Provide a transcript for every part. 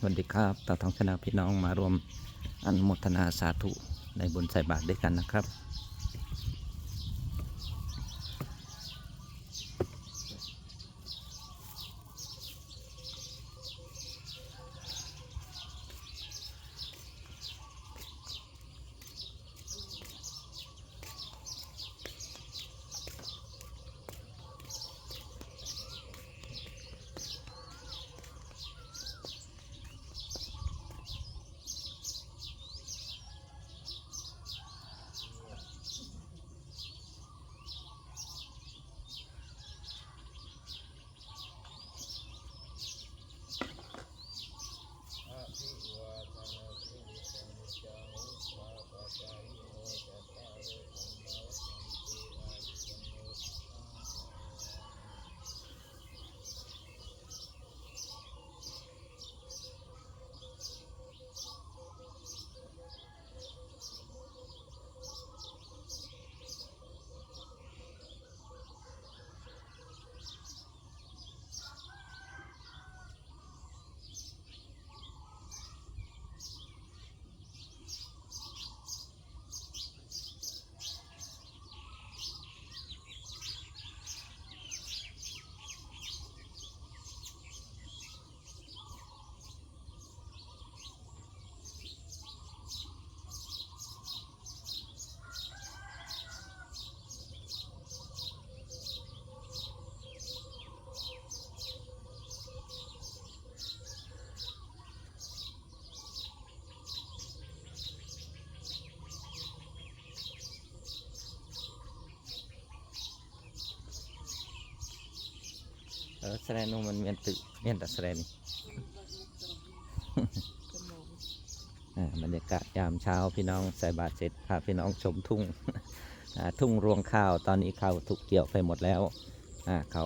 สวัสดีครับตาทองชนะพี่น้องมารวมอนุโมทนาสาธุในบุญใส่บาตรด้วยกันนะครับ แสดงนู่นมันเมียนตึกเมียนแต่แสดงนี่อ่าบรรยากาศยามเช้าพี่น้องใส่บาตรเสร็จพาพี่น้องชมทุ่งทุ่งรวงข้าวตอนนี้ข้าวถูกเกี่ยวไปหมดแล้วอ่าเขา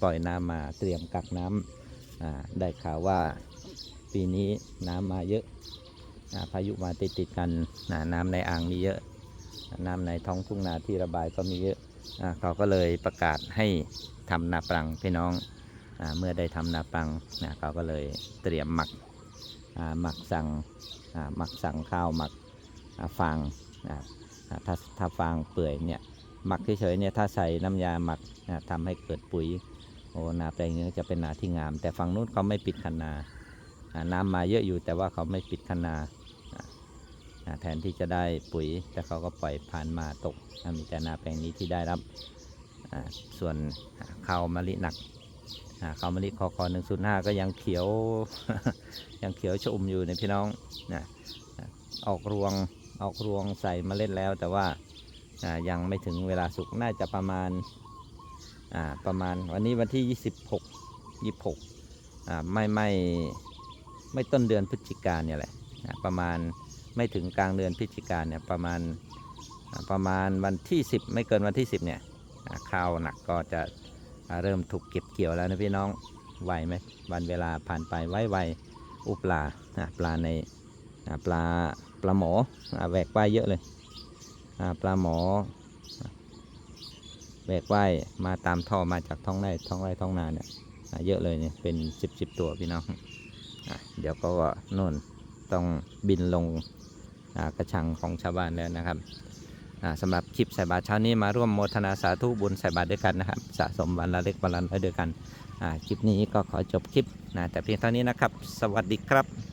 ปล่อยน้ำมาเตรียมกักน้ำอ่าได้ข่าวว่าปีนี้น้ำมาเยอะอ่าพายุมาติดติดกันน้ำในอ่างมีเยอะ น้ำในท้องทุ่งนาที่ระบายก็มีเยอะ เขาก็เลยประกาศให้ทำนาปรังพี่น้องอเมื่อได้ทำนาปรังนะเขาก็เลยเตรียมหมักหมักสั่งหมักสั่งข้าวหมักฟางถ้าถ้าฟางเปื่อยเนี่ยหมักเฉยๆเนี่ยถ้าใส่น้ำยาหมักอ่าทำให้เกิดปุ๋ยโอ้นาแปลงนี้จะเป็นนาที่งาม แต่ฝั่งนู้นเขาไม่ปิดคันนาน้ำมาเยอะอยู่แต่ว่าเขาไม่ปิดคันนา แทนที่จะได้ปุ๋ย แต่เขาก็ปล่อยผ่านมาตกมีแต่นาแปลงนี้ที่ได้รับส่วนข้าวมะลิหนักข้าวมะลิคอคอหนึ่งศูนย์ห้าก็ยังเขียวยังเขียวชอุ่มอยู่ในพี่น้องนะออกรวงออกรวงใส่เมล็ดแล้วแต่ว่ายังไม่ถึงเวลาสุกน่าจะประมาณประมาณวันนี้วันที่ 26 26อ่าไม่ไม่ไม่ต้นเดือนพฤศจิกาเนี่ยแหละประมาณ ไม่ถึงกลางเดือนพฤศจิกาเนี่ยประมาณประมาณวันที่ 10 ไม่เกินวันที่ 10 เนี่ยข้าวหนักก็จะเริ่มถูกเก็บเกี่ยวแล้วนะพี่น้องไหวไหมวันเวลาผ่านไปไวไวๆอุปลาปลาในปลาปลาหมอแหวกว่ายเยอะเลยปลาหมอแหวกว่ายมาตามท่อมาจากท้องไร่ท้องไร่ท้องนาเนี่ยเยอะเลยเนี่ยเป็น10 10ตัวพี่น้องเดี๋ยวก็น่นต้องบินลง กระชังของชาวบ้านแล้วนะครับสำหรับคลิปใส่บาตรเช้านี้มาร่วมโมทนาสาธุบุญใส่บาตรด้วยกันนะครับ สะสมวันละเล็กวันละน้อยด้วยกันคลิปนี้ก็ขอจบคลิปนะแต่เพียงเท่านี้นะครับ สวัสดีครับ